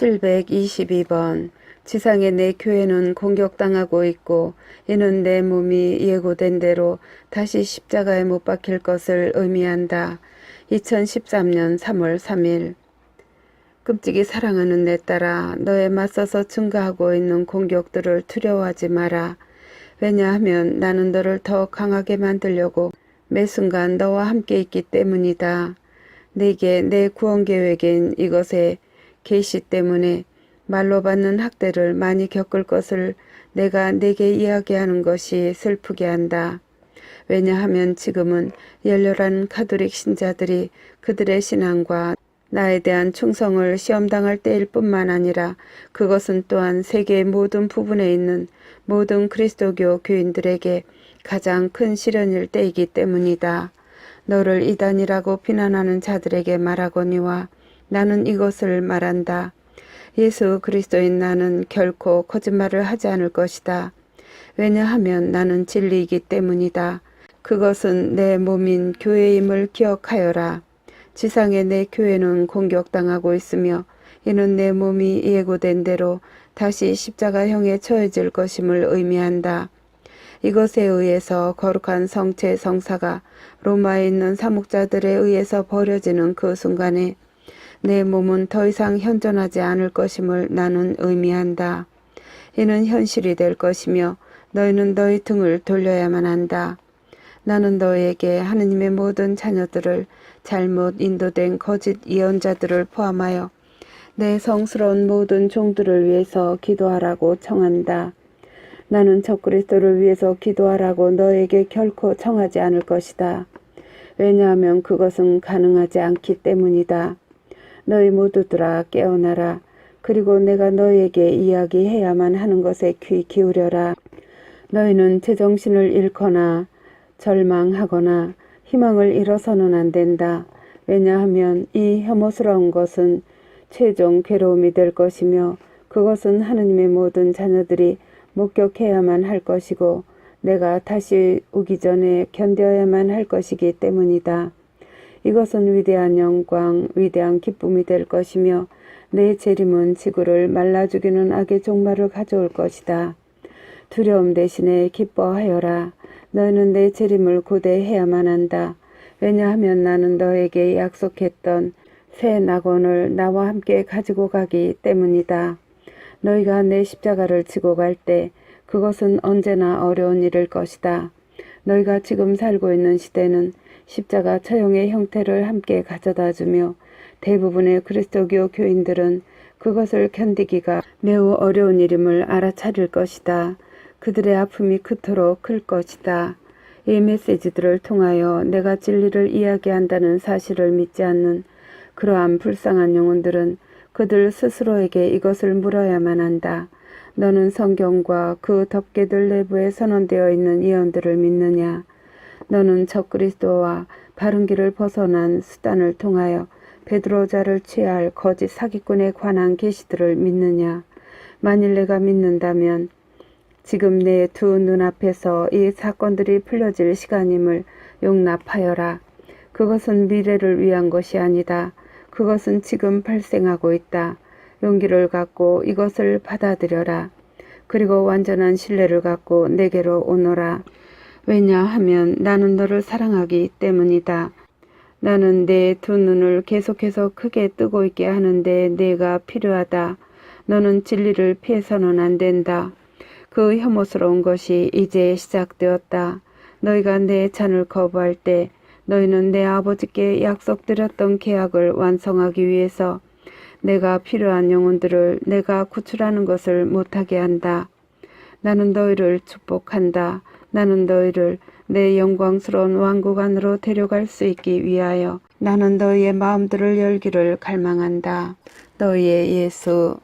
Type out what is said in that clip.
722번 지상의 내 교회는 공격당하고 있고 이는 내 몸이 예고된 대로 다시 십자가에 못 박힐 것을 의미한다. 2013년 3월 3일 끔찍이 사랑하는 내 딸아 너에 맞서서 증가하고 있는 공격들을 두려워하지 마라. 왜냐하면 나는 너를 더 강하게 만들려고 매 순간 너와 함께 있기 때문이다. 내게 내 구원 계획인 이것 의 계시 때문에 말로 받는 학대를 많이 겪을 것을 내가 내게 이야기하는 것이 슬프게 한다. 왜냐하면 지금은 열렬한 카톨릭 신자들이 그들의 신앙과 나에 대한 충성을 시험당할 때일 뿐만 아니라 그것은 또한 세계의 모든 부분에 있는 모든 그리스도교 교인들에게 가장 큰 시련일 때이기 때문이다. 너를 이단이라고 비난하는 자들에게 말하거니와 나는 이것을 말한다. 예수 그리스도인 나는 결코 거짓말을 하지 않을 것이다. 왜냐하면 나는 진리이기 때문이다. 그것은 내 몸인 교회임을 기억하여라. 지상의 내 교회는 공격당하고 있으며 이는 내 몸이 예고된 대로 다시 십자가형에 처해질 것임을 의미한다. 이것에 의해서 거룩한 성체 성사가 로마에 있는 사목자들에 의해서 버려지는 그 순간에 내 몸은 더 이상 현존하지 않을 것임을 나는 의미한다. 이는 현실이 될 것이며 너희는 너희 등을 돌려야만 한다. 나는 너에게 하느님의 모든 자녀들을 잘못 인도된 거짓 예언자들을 포함하여 내 성스러운 모든 종들을 위해서 기도하라고 청한다. 나는 적그리스도를 위해서 기도하라고 너에게 결코 청하지 않을 것이다. 왜냐하면 그것은 가능하지 않기 때문이다. 너희 모두들아 깨어나라. 그리고 내가 너에게 이야기해야만 하는 것에 귀 기울여라. 너희는 제정신을 잃거나 절망하거나 희망을 잃어서는 안 된다. 왜냐하면 이 혐오스러운 것은 최종 괴로움이 될 것이며 그것은 하느님의 모든 자녀들이 목격해야만 할 것이고 내가 다시 오기 전에 견뎌야만 할 것이기 때문이다. 이것은 위대한 영광, 위대한 기쁨이 될 것이며 내 재림은 지구를 말라 죽이는 악의 종말을 가져올 것이다. 두려움 대신에 기뻐하여라. 너희는 내 재림을 고대해야만 한다. 왜냐하면 나는 너에게 약속했던 새 낙원을 나와 함께 가지고 가기 때문이다. 너희가 내 십자가를 지고 갈 때 그것은 언제나 어려운 일일 것이다. 너희가 지금 살고 있는 시대는 십자가 처형의 형태를 함께 가져다 주며 대부분의 그리스도교 교인들은 그것을 견디기가 매우 어려운 일임을 알아차릴 것이다. 그들의 아픔이 그토록 클 것이다. 이 메시지들을 통하여 내가 진리를 이야기한다는 사실을 믿지 않는 그러한 불쌍한 영혼들은 그들 스스로에게 이것을 물어야만 한다. 너는 성경과 그 덮개들 내부에 선언되어 있는 예언들을 믿느냐? 너는 적그리스도와 바른 길을 벗어난 수단을 통하여 베드로자를 취할 거짓 사기꾼에 관한 계시들을 믿느냐? 만일 내가 믿는다면 지금 내 두 눈앞에서 이 사건들이 풀려질 시간임을 용납하여라. 그것은 미래를 위한 것이 아니다. 그것은 지금 발생하고 있다. 용기를 갖고 이것을 받아들여라. 그리고 완전한 신뢰를 갖고 내게로 오너라. 왜냐하면 나는 너를 사랑하기 때문이다. 나는 내 두 눈을 계속해서 크게 뜨고 있게 하는데 내가 필요하다. 너는 진리를 피해서는 안 된다. 그 혐오스러운 것이 이제 시작되었다. 너희가 내 잔을 거부할 때 너희는 내 아버지께 약속드렸던 계약을 완성하기 위해서 내가 필요한 영혼들을 내가 구출하는 것을 못하게 한다. 나는 너희를 축복한다. 나는 너희를 내 영광스러운 왕국 안으로 데려갈 수 있기 위하여 나는 너희의 마음들을 열기를 갈망한다. 너희의 예수